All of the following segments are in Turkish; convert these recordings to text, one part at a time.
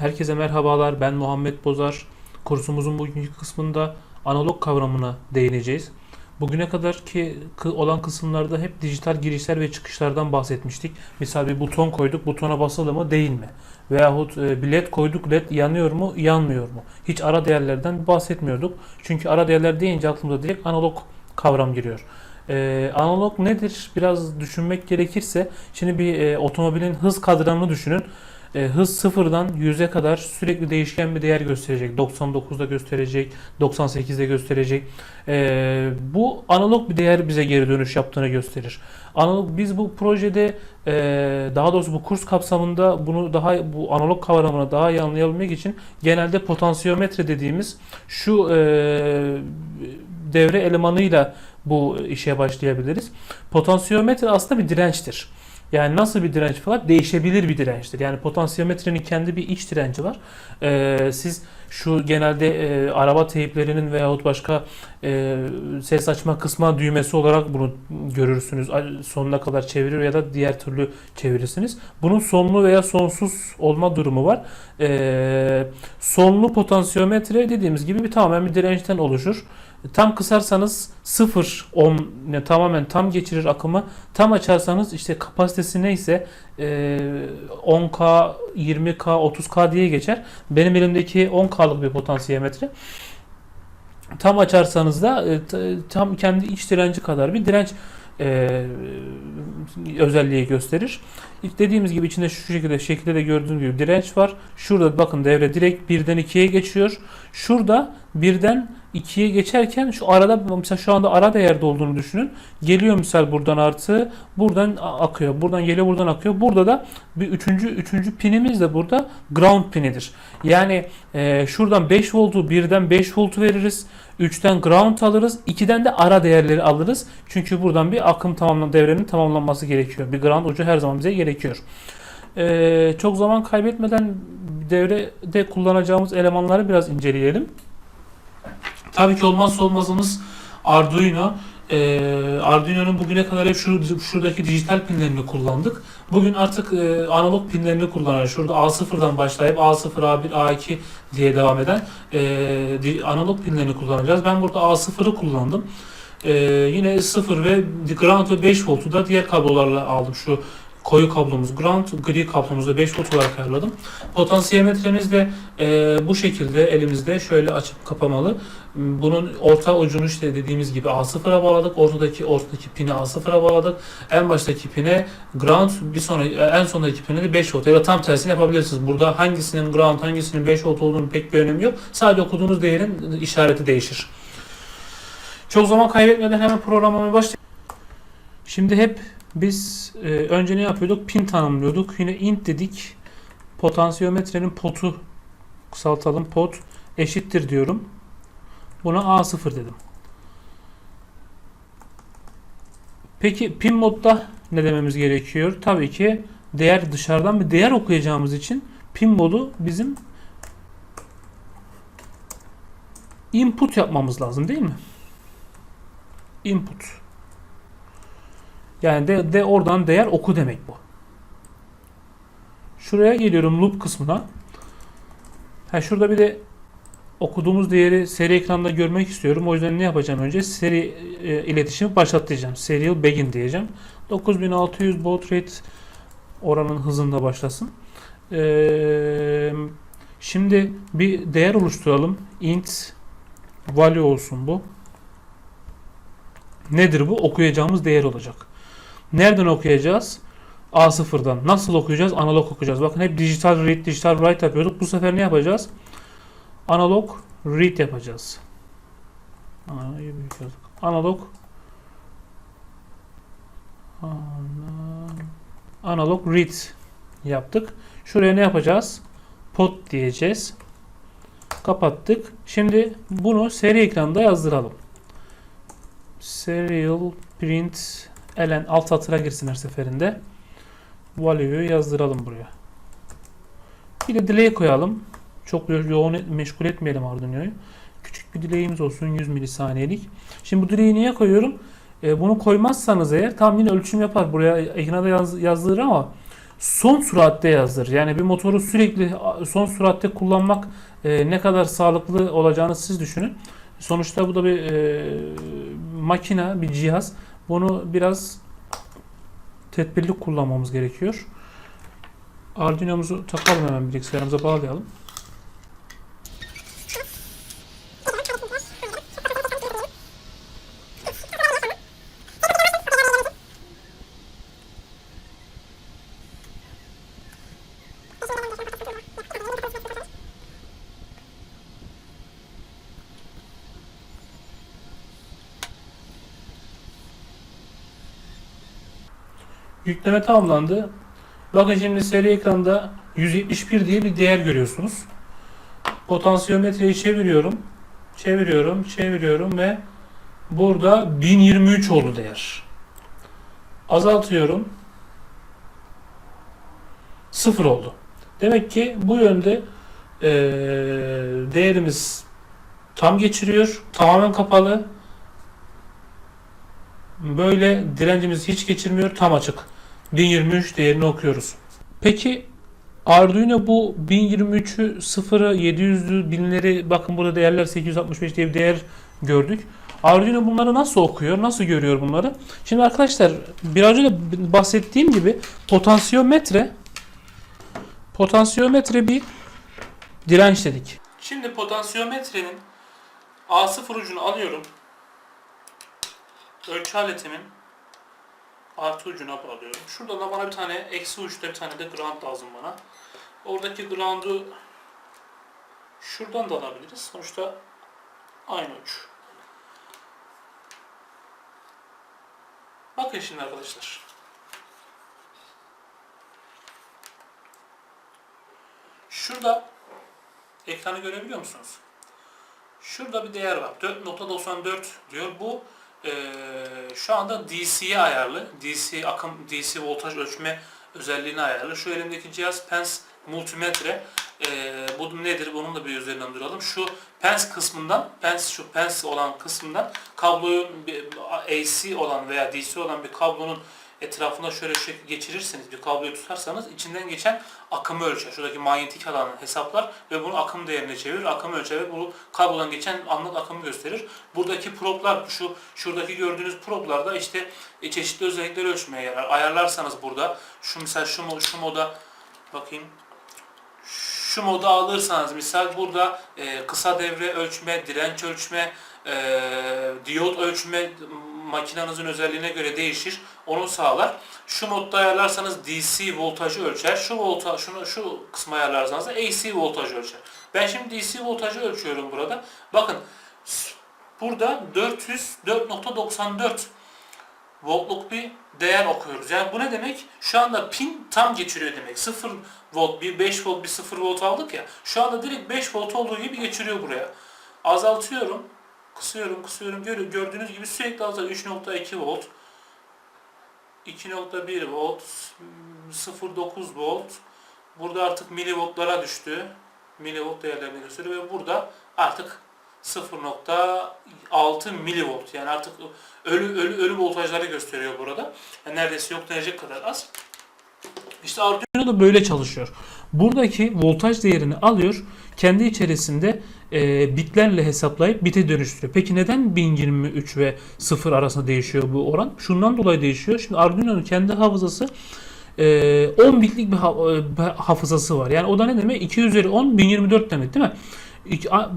Herkese merhabalar. Ben Muhammed Bozar. Kursumuzun bugünkü kısmında analog kavramına değineceğiz. Bugüne kadar ki olan kısımlarda hep dijital girişler ve çıkışlardan bahsetmiştik. Misal bir buton koyduk, butona basılı mı değil mi? Veyahut e, bir led koyduk, led yanıyor mu, yanmıyor mu? Hiç ara değerlerden bahsetmiyorduk. Çünkü ara değerler deyince aklımıza direkt analog kavram giriyor. Ee, analog nedir? Biraz düşünmek gerekirse, şimdi bir e, otomobilin hız kadranını düşünün. E, hız sıfırdan 100'e kadar sürekli değişken bir değer gösterecek. 99'da gösterecek, 98'de gösterecek. E, bu analog bir değer bize geri dönüş yaptığını gösterir. Analog biz bu projede e, daha doğrusu bu kurs kapsamında bunu daha bu analog kavramını daha iyi anlayabilmek için genelde potansiyometre dediğimiz şu e, devre elemanıyla bu işe başlayabiliriz. Potansiyometre aslında bir dirençtir. Yani nasıl bir direnç var? Değişebilir bir dirençtir. Yani potansiyometrenin kendi bir iç direnci var. Ee, siz şu genelde e, araba teyplerinin veyahut başka e, ses açma kısma düğmesi olarak bunu görürsünüz. Sonuna kadar çevirir ya da diğer türlü çevirirsiniz. Bunun sonlu veya sonsuz olma durumu var. Ee, sonlu potansiyometre dediğimiz gibi bir tamamen bir dirençten oluşur. Tam kısarsanız 0 ohm tamamen tam geçirir akımı. Tam açarsanız işte kapasitesi neyse e, 10K, 20K, 30K diye geçer. Benim elimdeki 10K'lık bir potansiyometre. Tam açarsanız da e, tam kendi iç direnci kadar bir direnç e, özelliği gösterir. Dediğimiz gibi içinde şu şekilde şekilde de gördüğünüz gibi direnç var. Şurada bakın devre direkt birden 2'ye geçiyor. Şurada birden 2'ye geçerken şu arada mesela şu anda ara değerde olduğunu düşünün. Geliyor misal buradan artı, buradan akıyor. Buradan geliyor, buradan akıyor. Burada da bir üçüncü üçüncü pinimiz de burada ground pinidir. Yani e, şuradan 5 voltu birden 5 voltu veririz. 3'ten ground alırız. 2'den de ara değerleri alırız. Çünkü buradan bir akım tamamlan devrenin tamamlanması gerekiyor. Bir ground ucu her zaman bize gerekiyor. E, çok zaman kaybetmeden devrede kullanacağımız elemanları biraz inceleyelim. Tabii ki olmazsa olmazımız Arduino. Ee, Arduino'nun bugüne kadar hep şu, şuradaki dijital pinlerini kullandık. Bugün artık e, analog pinlerini kullanıyoruz. Şurada A0'dan başlayıp A0, A1, A2 diye devam eden e, analog pinlerini kullanacağız. Ben burada A0'ı kullandım. E, yine 0 ve ground ve 5 voltu da diğer kablolarla aldım. Şu koyu kablomuz ground, gri kablomuzu da 5 volt olarak ayarladım. Potansiyometremiz de e, bu şekilde elimizde şöyle açıp kapamalı. Bunun orta ucunu işte dediğimiz gibi A0'a bağladık. Ortadaki ortadaki pini A0'a bağladık. En baştaki pine ground, bir sonra en sondaki pine de 5 volt ya da tam tersini yapabilirsiniz. Burada hangisinin ground, hangisinin 5 volt olduğunu pek bir önemi yok. Sadece okuduğunuz değerin işareti değişir. Çok zaman kaybetmeden hemen programlamaya başlayalım. Şimdi hep biz e, önce ne yapıyorduk? Pin tanımlıyorduk. Yine int dedik. Potansiyometrenin potu kısaltalım. Pot eşittir diyorum. Buna A0 dedim. Peki pin modda ne dememiz gerekiyor? Tabii ki değer dışarıdan bir değer okuyacağımız için pin modu bizim input yapmamız lazım değil mi? Input. Yani de, de oradan değer oku demek bu. Şuraya geliyorum loop kısmına. Ha şurada bir de okuduğumuz değeri seri ekranda görmek istiyorum. O yüzden ne yapacağım önce? Seri e, iletişimi başlatacağım. Serial begin diyeceğim. 9600 baud rate oranın hızında başlasın. Ee, şimdi bir değer oluşturalım. int value olsun bu. Nedir bu? Okuyacağımız değer olacak. Nereden okuyacağız? A0'dan. Nasıl okuyacağız? Analog okuyacağız. Bakın hep dijital read, dijital write yapıyorduk. Bu sefer ne yapacağız? Analog read yapacağız. Analog ana- analog read yaptık. Şuraya ne yapacağız? Pot diyeceğiz. Kapattık. Şimdi bunu seri ekranda yazdıralım. Serial print elen alt satıra girsin her seferinde. Value'yu yazdıralım buraya. Bir de delay koyalım. Çok yo- yoğun meşgul etmeyelim Arduino'yu. Küçük bir delay'imiz olsun 100 milisaniyelik. Şimdi bu delay'i niye koyuyorum? E, bunu koymazsanız eğer tam yine ölçüm yapar. Buraya ekrana yaz, yazdırır ama son süratte yazdır. Yani bir motoru sürekli son süratte kullanmak e, ne kadar sağlıklı olacağını siz düşünün. Sonuçta bu da bir e, makine, bir cihaz. Bunu biraz tedbirli kullanmamız gerekiyor. Arduino'muzu takalım hemen bilgisayarımıza bağlayalım. Yükleme tamamlandı. Bakın şimdi seri ekranda 171 diye bir değer görüyorsunuz. Potansiyometreyi çeviriyorum. Çeviriyorum, çeviriyorum ve burada 1023 oldu değer. Azaltıyorum. 0 oldu. Demek ki bu yönde eee, değerimiz tam geçiriyor. Tamamen kapalı. Böyle direncimiz hiç geçirmiyor. Tam açık. 1023 değerini okuyoruz. Peki Arduino bu 1023'ü 0'ı 700'lü binleri bakın burada değerler 865 diye bir değer gördük. Arduino bunları nasıl okuyor? Nasıl görüyor bunları? Şimdi arkadaşlar biraz önce bahsettiğim gibi potansiyometre potansiyometre bir direnç dedik. Şimdi potansiyometrenin A0 ucunu alıyorum. Ölçü aletimin artı ucuna bağlıyorum. Şurada da bana bir tane eksi uçta bir tane de ground lazım bana. Oradaki ground'u şuradan da alabiliriz. Sonuçta aynı uç. Bakın şimdi arkadaşlar. Şurada ekranı görebiliyor musunuz? Şurada bir değer var. 4.94 diyor. Bu eee, şu anda DC'ye ayarlı. DC akım, DC voltaj ölçme özelliğine ayarlı. Şu elimdeki cihaz Pens multimetre. Eee, bu nedir? Bunun da bir üzerinden duralım. Şu Pens kısmından, Pens şu Pens olan kısmından kabloyu AC olan veya DC olan bir kablonun etrafına şöyle şu şekilde geçirirseniz, bir kabloyu tutarsanız içinden geçen akımı ölçer. Şuradaki manyetik alanı hesaplar ve bunu akım değerine çevirir. Akımı ölçer ve bu kablodan geçen anlık akımı gösterir. Buradaki problar, şu şuradaki gördüğünüz problarda işte çeşitli özellikleri ölçmeye yarar. Ayarlarsanız burada, şu misal şu, şu moda bakayım şu moda alırsanız misal burada e, kısa devre ölçme, direnç ölçme, e, diyot ölçme makinenizin özelliğine göre değişir. Onu sağlar. Şu modda ayarlarsanız DC voltajı ölçer. Şu volta şunu şu kısmı ayarlarsanız da AC voltajı ölçer. Ben şimdi DC voltajı ölçüyorum burada. Bakın burada 400 4.94 voltluk bir değer okuyoruz. Yani bu ne demek? Şu anda pin tam geçiriyor demek. 0 volt, bir 5 volt, bir 0 volt aldık ya. Şu anda direkt 5 volt olduğu gibi geçiriyor buraya. Azaltıyorum. Kısıyorum, kısıyorum. Gör- Gördüğünüz gibi sürekli azalıyor. 3.2 volt. 2.1 volt. 0.9 volt. Burada artık milivoltlara düştü. Milivolt değerlerini gösteriyor ve burada artık 0.6 milivolt yani artık ölü ölü ölü voltajları gösteriyor burada. Yani neredeyse yok denecek kadar az. İşte Arduino da böyle çalışıyor. Buradaki voltaj değerini alıyor, kendi içerisinde e, bitlerle hesaplayıp bite dönüştürüyor. Peki neden 1023 ve 0 arasında değişiyor bu oran? Şundan dolayı değişiyor. Şimdi Arduino'nun kendi hafızası e, 10 bitlik bir ha- e, hafızası var. Yani o da ne demek? 2 üzeri 10 1024 demek değil mi?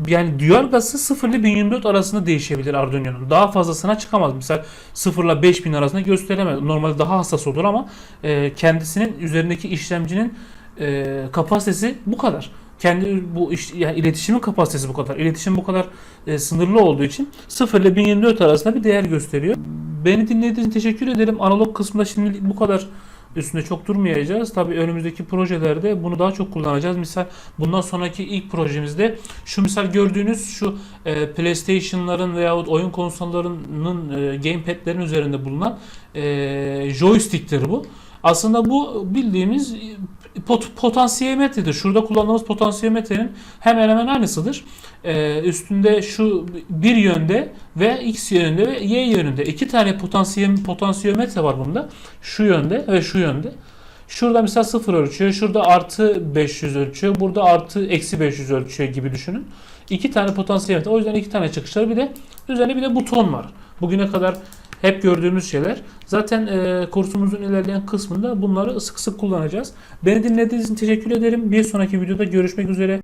Yani duyar gazı 0 ile 1024 arasında değişebilir Arduino'nun. Daha fazlasına çıkamaz. Mesela 0 ile 5000 arasında gösteremez. Normalde daha hassas olur ama e, kendisinin üzerindeki işlemcinin e, kapasitesi bu kadar. Kendi bu iş, yani iletişimin kapasitesi bu kadar. İletişim bu kadar e, sınırlı olduğu için 0 ile 1024 arasında bir değer gösteriyor. Beni dinlediğiniz için teşekkür ederim. Analog kısmında şimdi bu kadar üstünde çok durmayacağız. Tabii önümüzdeki projelerde bunu daha çok kullanacağız. Misal bundan sonraki ilk projemizde şu misal gördüğünüz şu e, PlayStation'ların veyahut oyun konsollarının e, gamepad'lerin üzerinde bulunan e, joystick'tir bu. Aslında bu bildiğimiz pot, potansiyometredir. Şurada kullandığımız potansiyometrenin hemen hemen aynısıdır. Ee, üstünde şu bir yönde ve x yönünde ve y yönünde iki tane potansiyom, potansiyometre var bunda. Şu yönde ve şu yönde. Şurada mesela 0 ölçüyor. Şurada artı 500 ölçüyor. Burada artı eksi 500 ölçüyor gibi düşünün. İki tane potansiyel emitter. O yüzden iki tane çıkışları bir de üzerine bir de buton var. Bugüne kadar hep gördüğümüz şeyler. Zaten e, kursumuzun ilerleyen kısmında bunları sık sık kullanacağız. Beni dinlediğiniz için teşekkür ederim. Bir sonraki videoda görüşmek üzere.